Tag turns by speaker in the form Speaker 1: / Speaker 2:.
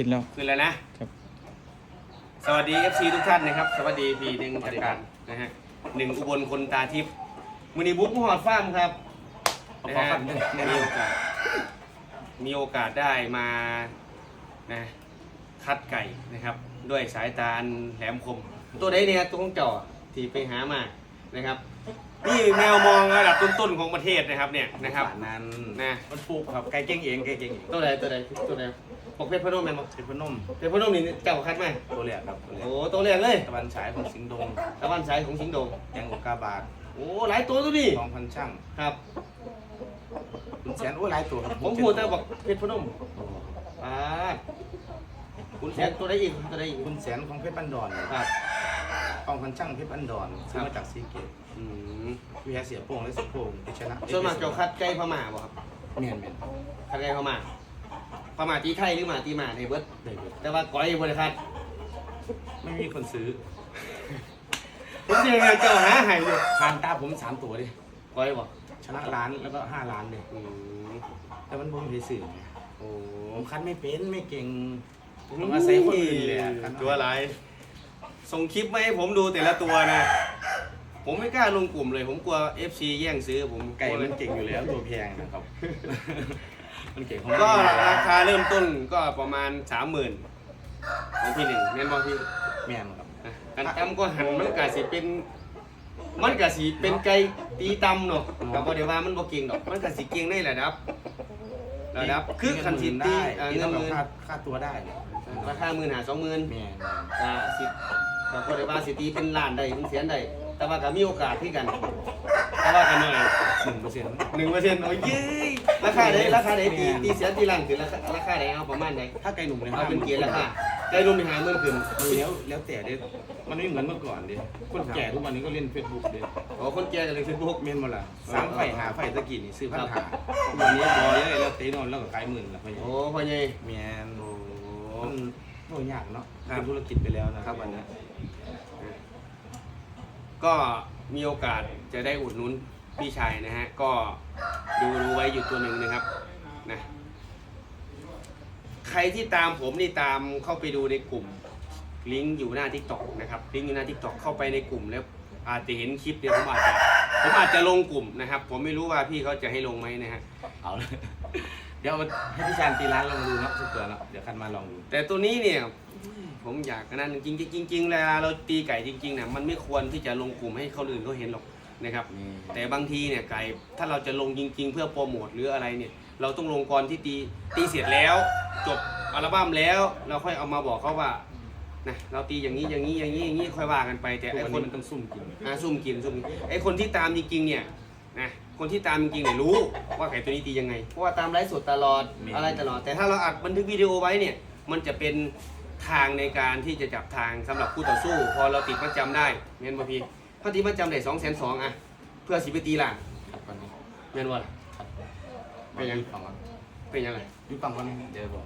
Speaker 1: ขึ้นแล้ว
Speaker 2: ขึ้นแล้วนะครับ สวัสดี FC ทุกท่านนะครับ สวัสดีพี่หนึ่งจากการนะฮะหนึ่งอุบลคนตาทิพย์มือนีบุ๊กมหอดฟ้าร์มครับนะฮะมีโอกาส มีโอกาสได้มานะคัดไก่นะครับ ด้วยสายตาอันแหลมคม ตัวใดเนี่ยตัวของเจาะที่ไปหามานะครับนี่แมวมองระดับต้นๆของประเทศนะครับเนี่ยนะครับ
Speaker 3: ป่านนั้น
Speaker 2: นะ
Speaker 3: มันปลูกครับไก่เก่งเองไก่เก่งเอง
Speaker 2: ตัวใดตัวใดตัวใด ปกเพชรพนมแมนบอก
Speaker 3: เป็นพนม
Speaker 2: เพชรพนมนี่เจ้าคัดไหมา
Speaker 3: ตัวแรกครับตัวแรก
Speaker 2: โอ้ตัวแรกเลย
Speaker 3: ตะวันฉายของสิงห์ดง
Speaker 2: ตะวันสายของสิงห์โดง
Speaker 3: แกงอกกาบาท
Speaker 2: โอ้หลายตัวตัวนี้
Speaker 3: สองพันช่าง
Speaker 2: ครับ
Speaker 3: คุณแสนโอ้หลายตัวครับ
Speaker 2: ผมพูดแต่บอกเพชรพนมอ่าคุณแสนตัวใดอีกตัวใดอีก
Speaker 3: คุณแสนของเพชรบันดอน
Speaker 2: ครับ
Speaker 3: สองพันช่างเพชรบันดอนซื้อมาจากซีเกต
Speaker 2: อืม
Speaker 3: วิหารเสียโป่งและเสียโป่งที่ชนะ
Speaker 2: ส่วนมากเจ้าคัดไก่พม่าบ่ครับ
Speaker 3: เมียนเมียน
Speaker 2: คัดไก่พม่า พม่าตีไทยหรือหมาตีหมาในเบิด
Speaker 3: ได้เบิด
Speaker 2: แต่ว่าก้อยบริคัด
Speaker 3: ไม่มีคนซื้อ
Speaker 2: ผมเสียเงินเจ้าหาให้เลย
Speaker 3: ผ่านตาผมสามตัวดิ
Speaker 2: ก้อยบ่
Speaker 3: ชนะล้านแล้วก็ห้าล้านเลย
Speaker 2: อืม
Speaker 3: แต่มันบ่มีสื่อ
Speaker 2: โอ้
Speaker 3: ผมคัดไม่เป็นไม่เก่งผมอาศัยคนอื่นเลยอะคัด
Speaker 2: ตัวอะไรส่งคลิปมาให้ผมดูแต่ละตัวนะ ผมไม่กล้าลงกลุ่มเลย ผมกลัว FC แย่งซื้อผม
Speaker 3: ไก่มันเก่งอยู่แล้วตัวแพงนะครับ มันเก่งของ
Speaker 2: ก็
Speaker 3: มัน
Speaker 2: ราคาเริ่มต้นก็ประมาณสามหมื่นของพี่หนึ่งเน้นบอกพี่
Speaker 3: แม่นครับ
Speaker 2: อะกันตำก็หันมันกะสิเป็น มันกะสิเป็นไก่ตีตำเนาะกับบ่ได้ว่ามันบ่เก่งดอก มันกะสิเก่งในระดับระดับคือคันสิตี
Speaker 3: ได้
Speaker 2: อ่า
Speaker 3: ที่
Speaker 2: เงิ
Speaker 3: ต้อนง
Speaker 2: หมื่น
Speaker 3: ค่าค่าตัวได้เนี่ย
Speaker 2: ราคาหมื่นหาสองหมื่น
Speaker 3: แม่น
Speaker 2: อ่าสิก็บ่ได้ว่าสิตีเป็นล้านได้เป็นแสนได้แต่ว่าก็มีโอกาสที่กัน แต่ว่ากันหน่อย
Speaker 3: หนึ่งเปอร์เซ็นต์
Speaker 2: หนึ่งเปอร์เซ็นต์โอ้ยเย้ยราคาไหนราคาไหนตีตีแสนตีล้านคือราคาราคาไหนเอาประมาณไหน
Speaker 3: ถ้าไก่หนุ่มเลย
Speaker 2: เอาเป็นเกียร์ราคาใจรวมในหาหมื่นขึ้น
Speaker 3: แล้วแล้วแต่เด้มันไม่เหมือนเมื่อก่อนเด้คนแก่ทุกวันนี้ก็เล่นเฟซบุ๊กเด้
Speaker 2: โอ้คนแก่กันเลยเฟซบุ๊ก
Speaker 3: เมนมาละสามไฟหาไฟตะกี้นี่ซื้อพันหาทุกวันนี้บอเลยแล้วเตะนอนแล้วก็ขายหมื่นละพะ
Speaker 2: โอ้พ่อใหญ่
Speaker 3: แมน
Speaker 2: โอ้
Speaker 3: มันโอ้ยากเนาะเป็นธุรกิจไปแล้วนะครับวันนี้
Speaker 2: ก็มีโอกาสจะได้อุดหนุนพี่ชายนะฮะ ก็ดูดูไว้อยู่ตัวหนึ่งนะครับนะใครที่ตามผมนี่ตามเข้าไปดูในกลุ่มลิงก์อยู่หน้าทิกตอกนะครับลิงก์อยู่หน้าทิกตอกเข้าไปในกลุ่มแล้วอาจจะเห็นคลิปเดี๋ยวผมอาจจะผมอาจจะลงกลุ่มนะครับ ผมไม่รู้ว่าพี่เขาจะให้ลงไหมนะฮะ
Speaker 3: เอาเลย เดี๋ยวให้พี่ชานตีร้านลองดูเนาะสักตัวเนาะเดี๋ยวคันมาลองดู
Speaker 2: แต่ตัวนี้เนี่ยผมอยากนั่นจริงๆจริงๆจริงๆเวลาเราตีไก่จริงๆนะมันไม่ควรที่จะลงกลุ่มให้คนอื่นเขาเห็นหรอกนะครับ
Speaker 3: นี่
Speaker 2: แต่บางทีเนี่ยไก่ถ้าเราจะลงจริง ๆ เพื่อโปรโมทหรืออะไรเนี่ย เราต้องลงก่อนที่ตีตีเสร็จแล้ว จบอัลบั้มแล้วเราค่อยเอามาบอกเขาว่านะเราตีอย่างนี้อย่างนี้อย่างนี้อย่างนี้ค่อยว่ากันไป แต่
Speaker 3: ทุก
Speaker 2: ไอ้
Speaker 3: วัน
Speaker 2: ค
Speaker 3: นี้
Speaker 2: น
Speaker 3: มันต้องซุ่มกิน
Speaker 2: อ่าซุ่มกินซุ่มกินไอ้คนที่ตามจริงๆเนี่ยนะ คนที่ตามจริงๆเนี่ยรู้ว่าไก่ตัวนี้ตียังไง เพราะว่าตามไลฟ์สดตลอดอะไรตลอด แต่ถ้าเราอัดบันทึกวิดีโอไว้เนี่ย มันจะเป็นทางในการที่จะจับทางสำหรับคู่ต่อสู้ พอเราติดมัดจำได้เม่นบ่พี่ถ้าติดมัดจำได้สองแสนสองอะเพื่อสิไปตีหลัง
Speaker 3: ครับวันนี้
Speaker 2: เม่นว่าล่ะ
Speaker 3: ครับ
Speaker 2: เป็นยัง
Speaker 3: ยุบปังก่อน
Speaker 2: เป็นยังไง
Speaker 3: ยุบปังก่อนนี่เดี๋ยวบอก